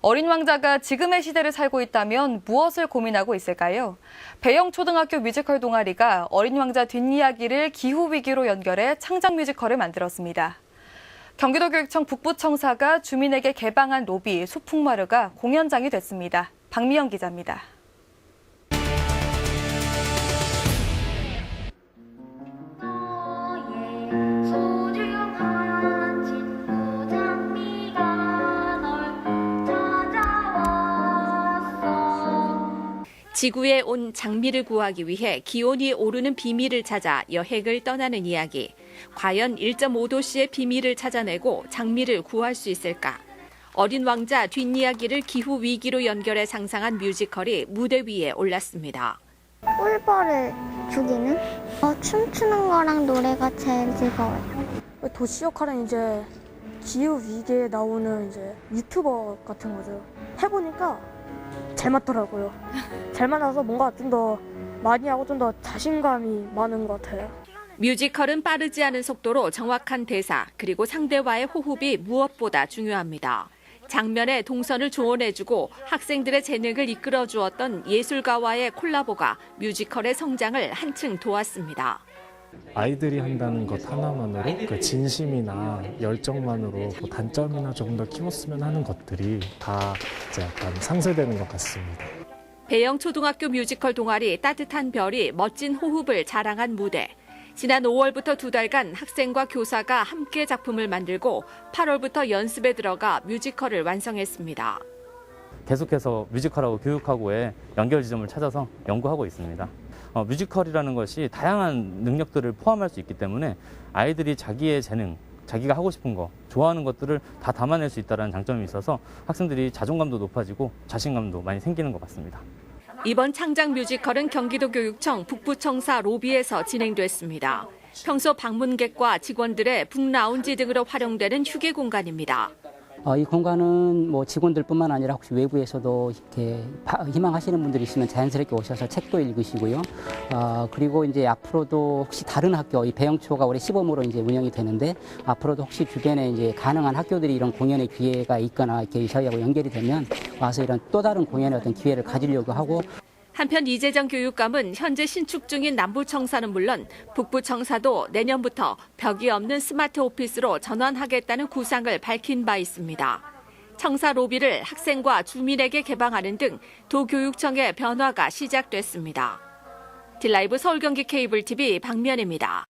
어린 왕자가 지금의 시대를 살고 있다면 무엇을 고민하고 있을까요? 배영 초등학교 뮤지컬 동아리가 어린 왕자 뒷이야기를 기후 위기로 연결해 창작 뮤지컬을 만들었습니다. 경기도교육청 북부청사가 주민에게 개방한 로비 소풍마르가 공연장이 됐습니다. 박미영 기자입니다. 지구에 온 장미를 구하기 위해 기온이 오르는 비밀을 찾아 여행을 떠나는 이야기. 과연 1.5도씨의 비밀을 찾아내고 장미를 구할 수 있을까? 어린 왕자 뒷이야기를 기후 위기로 연결해 상상한 뮤지컬이 무대 위에 올랐습니다. 꿀벌을 죽이는? 어, 춤추는 거랑 노래가 제일 즐거워요. 도시 역할은 이제 기후 위기에 나오는 이제 유튜버 같은 거죠. 해보니까 잘 맞더라고요. 잘 맞아서 뭔가 좀 더 많이 하고 좀 더 자신감이 많은 것 같아요. 뮤지컬은 빠르지 않은 속도로 정확한 대사, 그리고 상대와의 호흡이 무엇보다 중요합니다. 장면에 동선을 조언해주고 학생들의 재능을 이끌어 주었던 예술가와의 콜라보가 뮤지컬의 성장을 한층 도왔습니다. 아이들이 한다는 것 하나만으로 그 진심이나 열정만으로 뭐 단점이나 조금 더 키웠으면 하는 것들이 다 이제 약간 상쇄되는 것 같습니다. 배영 초등학교 뮤지컬 동아리 따뜻한 별이 멋진 호흡을 자랑한 무대. 지난 5월부터 두 달간 학생과 교사가 함께 작품을 만들고 8월부터 연습에 들어가 뮤지컬을 완성했습니다. 계속해서 뮤지컬하고 교육하고의 연결 지점을 찾아서 연구하고 있습니다. 어, 뮤지컬이라는 것이 다양한 능력들을 포함할 수 있기 때문에 아이들이 자기의 재능, 자기가 하고 싶은 거, 좋아하는 것들을 다 담아낼 수 있다는 장점이 있어서 학생들이 자존감도 높아지고 자신감도 많이 생기는 것 같습니다. 이번 창작 뮤지컬은 경기도 교육청 북부청사 로비에서 진행됐습니다. 평소 방문객과 직원들의 북라운지 등으로 활용되는 휴게 공간입니다. 어, 이 공간은 뭐 직원들뿐만 아니라 혹시 외부에서도 이렇게 바- 희망하시는 분들이 있으면 자연스럽게 오셔서 책도 읽으시고요. 어, 그리고 이제 앞으로도 혹시 다른 학교, 이 배영초가 올해 시범으로 이제 운영이 되는데 앞으로도 혹시 주변에 이제 가능한 학교들이 이런 공연의 기회가 있거나 이렇게 저희하고 연결이 되면 와서 이런 또 다른 공연의 어떤 기회를 가지려고 하고 한편 이재정 교육감은 현재 신축 중인 남부청사는 물론 북부청사도 내년부터 벽이 없는 스마트 오피스로 전환하겠다는 구상을 밝힌 바 있습니다. 청사 로비를 학생과 주민에게 개방하는 등 도교육청의 변화가 시작됐습니다. 딜라이브 서울경기 케이블 TV 박면입니다.